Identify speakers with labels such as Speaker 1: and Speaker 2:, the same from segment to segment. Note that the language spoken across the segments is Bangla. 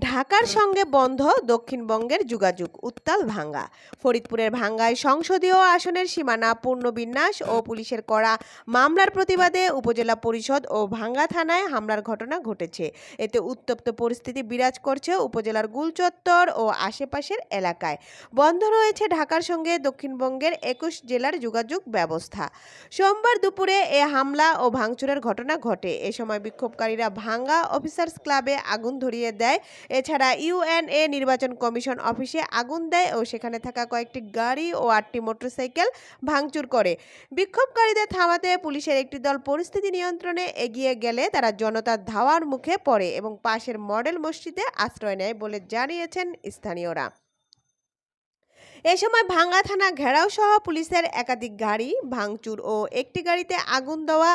Speaker 1: ঢাকার সঙ্গে বন্ধ, দক্ষিণবঙ্গের যোগাযোগ উত্তাল ভাঙ্গা। ফরিদপুরের ভাঙ্গায় সংসদীয় আসনের সীমানা পুনর্বিন্যাস ও পুলিশের করা মামলার প্রতিবাদে উপজেলা পরিষদ ও ভাঙ্গা থানায় হামলার ঘটনা ঘটেছে। এতে উত্তপ্ত পরিস্থিতি বিরাজ করছে উপজেলার গুলচত্বর ও আশেপাশের এলাকায়। বন্ধ রয়েছে ঢাকার সঙ্গে দক্ষিণবঙ্গের একুশ জেলার যোগাযোগ ব্যবস্থা। সোমবার দুপুরে এ হামলা ও ভাঙচুরের ঘটনা ঘটে। এ সময় বিক্ষোভকারীরা ভাঙ্গা অফিসার্স ক্লাবে আগুন ধরিয়ে দেয় এছাড়া ইউএনএ নির্বাচন কমিশন অফিসে আগুন দেয় ও সেখানে থাকা কয়েকটি গাড়ি ও আটটি মোটরসাইকেল ভাঙচুর করে। বিক্ষোভকারীদের থামাতে পুলিশের একটি দল পরিস্থিতি নিয়ন্ত্রণে এগিয়ে গেলে তারা জনতার ধাওয়ার মুখে পড়ে এবং পাশের মডেল মসজিদে আশ্রয় নেয় বলে জানিয়েছেন স্থানীয়রা। এ সময় ভাঙ্গা থানা ঘেরাও সহ পুলিশের একাধিক গাড়ি, ভাঙচুর ও একটি গাড়িতে আগুন দেওয়া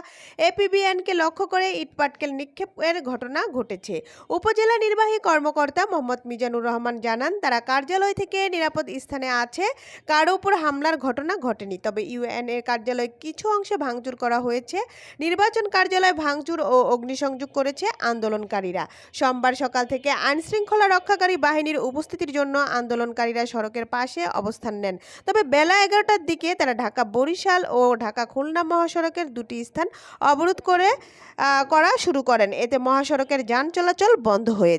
Speaker 1: এপিবিএনকে লক্ষ্য করে ইটপাটকেল নিক্ষেপের ঘটনা ঘটেছে। উপজেলা নির্বাহী কর্মকর্তা মোহাম্মদ মিজানুর রহমান জানান, তারা কার্যালয় থেকে নিরাপদ স্থানে আছে কারও উপর হামলার ঘটনা ঘটেনি। তবে ইউএনএ কার্যালয় কিছু অংশে ভাঙচুর করা হয়েছে। নির্বাচন কার্যালয় ভাঙচুর ও অগ্নিসংযোগ করেছে আন্দোলনকারীরা। সোমবার সকাল থেকে আইনশৃঙ্খলা রক্ষাকারী বাহিনীর উপস্থিতির জন্য আন্দোলনকারীরা সড়কের পাশে অবস্থান নেন। তবে বেলা এগারোটার দিকে তারা ঢাকা বরিশাল ও ঢাকা খুলনা মহাসড়কের দুটি স্থান অবরোধ করে করা শুরু করেন। এতে মহাসড়কের যান চলাচল বন্ধ হয়ে